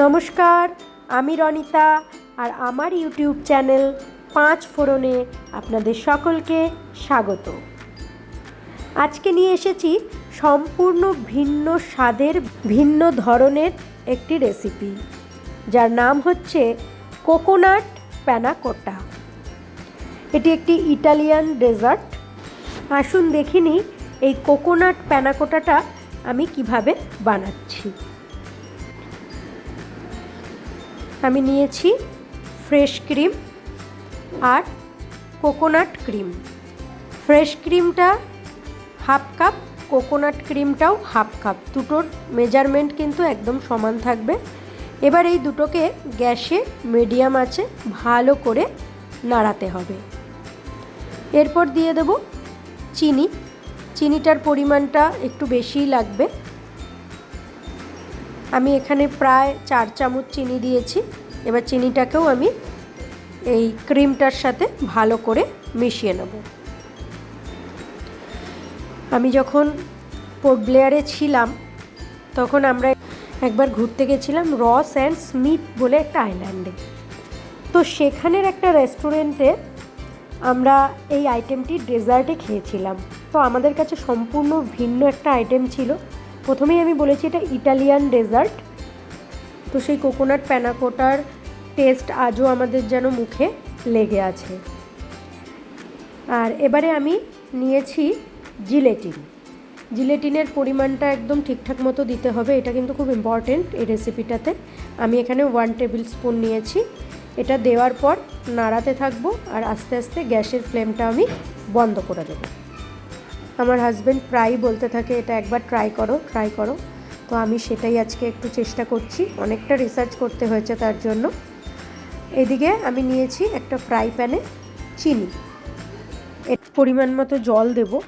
নমস্কার, আমি রনিতা আর আমার ইউটিউব চ্যানেল পাঁচ ফোড়নে আপনাদের সকলকে স্বাগত। আজকে নিয়ে এসেছি সম্পূর্ণ ভিন্ন স্বাদের, ভিন্ন ধরনের একটি রেসিপি, যার নাম হচ্ছে কোকোনাট প্যানাকোটা। এটি একটি ইটালিয়ান ডেজার্ট। আসুন দেখিনি এই কোকোনাট প্যানাকোটাটা আমি কীভাবে বানাচ্ছি। আমি নিয়েছি ফ্রেশ ক্রিম আর কোকোনাট ক্রিম। ফ্রেশ ক্রিমটা হাফ কাপ, কোকোনাট ক্রিমটাও হাফ কাপ। দুটোর মেজারমেন্ট কিন্তু একদম সমান থাকবে। এবার এই দুটোকে গ্যাসে মিডিয়াম আছে ভালো করে নাড়াতে হবে। এরপর দিয়ে দেব চিনি। চিনিটার পরিমাণটা একটু বেশিই লাগবে। আমি এখানে প্রায় চার চামচ চিনি দিয়েছি। এবার চিনিটাকেও আমি এই ক্রিমটার সাথে ভালো করে মিশিয়ে নেব। আমি যখন পোর্ট ব্লেয়ারে ছিলাম, তখন আমরা একবার ঘুরতে গেছিলাম রস অ্যান্ড স্মিথ বলে একটা আইল্যান্ডে। তো সেখানের একটা রেস্টুরেন্টে আমরা এই আইটেমটি ডেজার্টে খেয়েছিলাম। তো আমাদের কাছে সম্পূর্ণ ভিন্ন একটা আইটেম ছিল। প্রথমেই আমি বলেছি এটা ইটালিয়ান ডেজার্ট। তো সেই কোকোনাট প্যানাকোটার টেস্ট আজও আমাদের যেন মুখে লেগে আছে। আর এবারে আমি নিয়েছি জিলেটিন। জিলেটিনের পরিমাণটা একদম ঠিকঠাক মতো দিতে হবে, এটা কিন্তু খুব ইম্পর্টেন্ট এই রেসিপিটাতে আমি এখানে ওয়ান টেবিল স্পুন নিয়েছি। এটা দেওয়ার পর নাড়াতে থাকব আর আস্তে আস্তে গ্যাসের ফ্লেমটা আমি বন্ধ করে দেবো। আমার হাজব্যান্ড প্রায়ই বলতে থাকে, এটা একবার ট্রাই করো ট্রাই করো। তো আমি সেটাই আজকে একটু চেষ্টা করছি। অনেকটা রিসার্চ করতে হয়েছে তার জন্য। এদিকে আমি নিয়েছি একটা ফ্রাই প্যানে চিনি। এর পরিমাণ মতো জল দেব।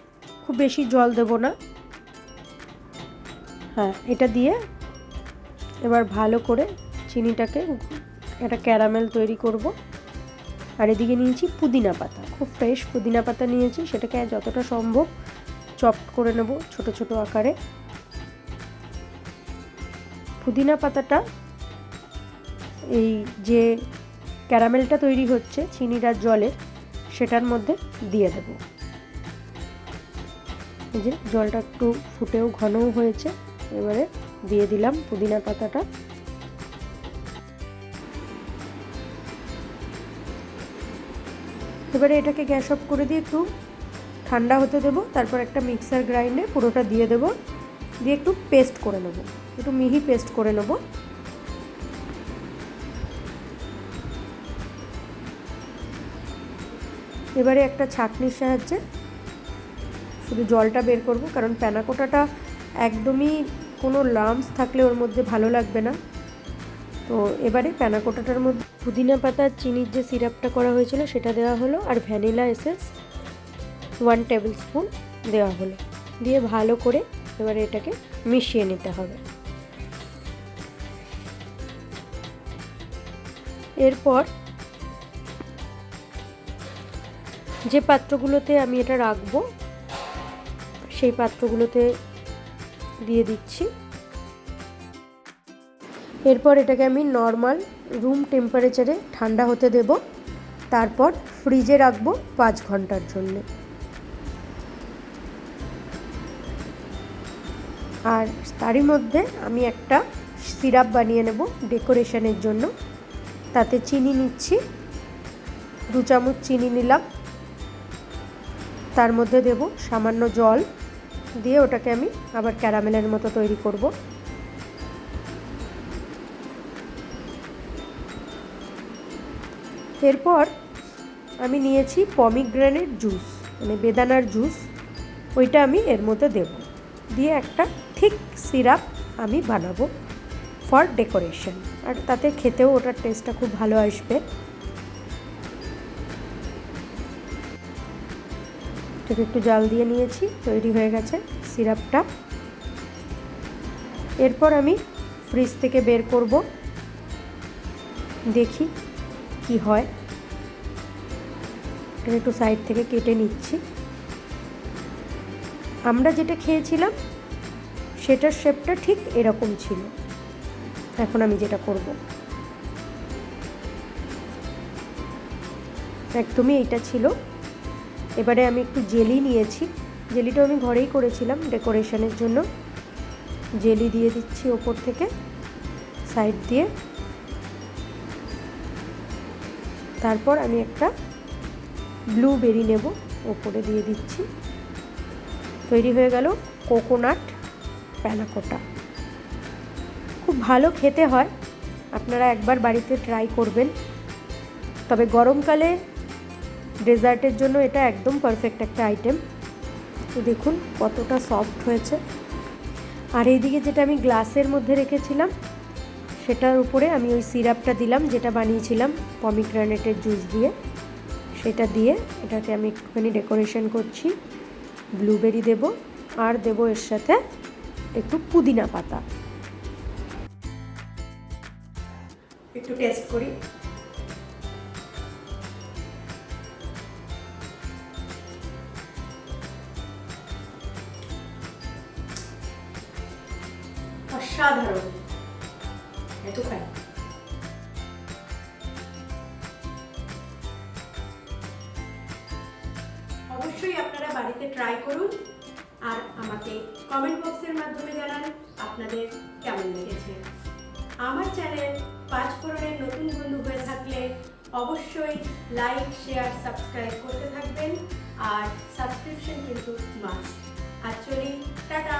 খুব বেশি জল দেব না। হ্যাঁ এটা দিয়ে এবার ভালো করে চিনিটাকে একটা ক্যারামেল তৈরি করব। আর এদিকে নিয়েছি পুদিনা পাতা। খুব ফ্রেশ পুদিনা পাতা নিয়েছি। সেটাকে যতটা সম্ভব চপ করে নেব ছোট ছোট আকারে। পুদিনা পাতাটা, এই যে ক্যারামেলটা তৈরি হচ্ছে চিনির আর জলের, সেটার মধ্যে দিয়ে দেব। এই যে জলটা একটু ফুটেও ঘনও হয়েছে, এবারে দিয়ে দিলাম পুদিনা পাতাটা। এবারে এটাকে গ্যাস অফ করে দিয়ে একটু ঠান্ডা হতে দেবো, তারপর একটা মিক্সার গ্রাইন্ডে পুরোটা দিয়ে দেবো, দিয়ে একটু পেস্ট করে নেব, একটু মিহি পেস্ট করে নেব। এবারে একটা ছাঁকনির সাহায্যে শুধু জলটা বের করব, কারণ প্যানাকোটাটা একদমই কোনো লামস থাকলে ওর মধ্যে ভালো লাগবে না। তো এবারে প্যানাকোটাটার মধ্যে পুদিনা পাতার চিনির যে সিরাপটা করা হয়েছিল সেটা দেওয়া হলো, আর vanilla essence one tablespoon দেওয়া হলো। দিয়ে ভালো করে এবারে এটাকে মিশিয়ে নিতে হবে। এরপর যে পাত্রগুলোতে আমি এটা রাখব, সেই পাত্রগুলোতে দিয়ে দিচ্ছি। এরপর এটাকে আমি নর্মাল রুম টেম্পারেচারে ঠান্ডা হতে দেব। তারপর ফ্রিজে রাখব পাঁচ ঘণ্টার জন্য। আর তারই মধ্যে আমি একটা সিরাপ বানিয়ে নেব ডেকোরেশনের জন্য। তাতে চিনি নিচ্ছি, দু চামচ চিনি নিলাম। তার মধ্যে দেব সামান্য জল দিয়ে ওটাকে আমি আবার ক্যারামেলের মতো তৈরি করব। এরপর আমি নিয়েছি পমিগ্রেনেট জুস মানে বেদানার জুস, ওইটা আমি এর মধ্যে দেব। দিয়ে একটা থিক সিরাপ আমি বানাবো ফর ডেকোরেশন আর তাতে খেতেও ওটার টেস্টটা খুব ভালো আসবে। এটাকে একটু জাল দিয়ে নিয়েছি, তৈরি হয়ে গেছে সিরাপটা। এরপর আমি ফ্রিজ থেকে বের করব। দেখি কি হয়। একটু সাইড থেকে কেটে নিচ্ছি। আমরা যেটা খেয়েছিলাম সেটার শেপটা ঠিক এরকম ছিল। এখন আমি যেটা করব। একদমই এইটা ছিল। এবারে আমি একটু জেলি নিয়েছি। জেলিটা আমি ঘরেই করেছিলাম ডেকোরেশনের জন্য। জেলি দিয়ে দিচ্ছি ওপর থেকে, সাইড দিয়ে। তারপর আমি একটা ব্লুবেরি নেব, ওপরে দিয়ে দিচ্ছি। তৈরি হয়ে গেল কোকোনাট। প্যানাকোটা। খুব ভালো খেতে হয়। আপনারা একবার বাড়িতে ট্রাই করবেন। তবে গরমকালে ডেজার্টের জন্য এটা একদম পারফেক্ট একটা আইটেম তো দেখুন কতটা সফট হয়েছে। আর এইদিকে যেটা আমি গ্লাসের মধ্যে রেখেছিলাম, সেটার উপরে আমি ওই সিরাপটা দিলাম, যেটা বানিয়েছিলাম পমিগ্রানেটের জুস দিয়ে। সেটা দিয়ে এটাকে আমি একটুখানি ডেকোরেশন করছি। ব্লুবেরি দেব, আর দেব এর সাথে একটু পুদিনা পাতা। একটু টেস্ট করি। অসাধারণ। এত খাই। অবশ্যই আপনারা বাড়িতে ট্রাই করুন। আর আমাকে কমেন্ট বক্সের মাধ্যমে জানান আপনাদের কেমন লেগেছে। আমার চ্যানেল পাঁচ ফোরনের নতুন বন্ধু হয়ে থাকলে অবশ্যই লাইক শেয়ার সাবস্ক্রাইব করতে থাকবেন। আর সাবস্ক্রিপশন কিন্তু মাস্ট আর চলি, টাটা!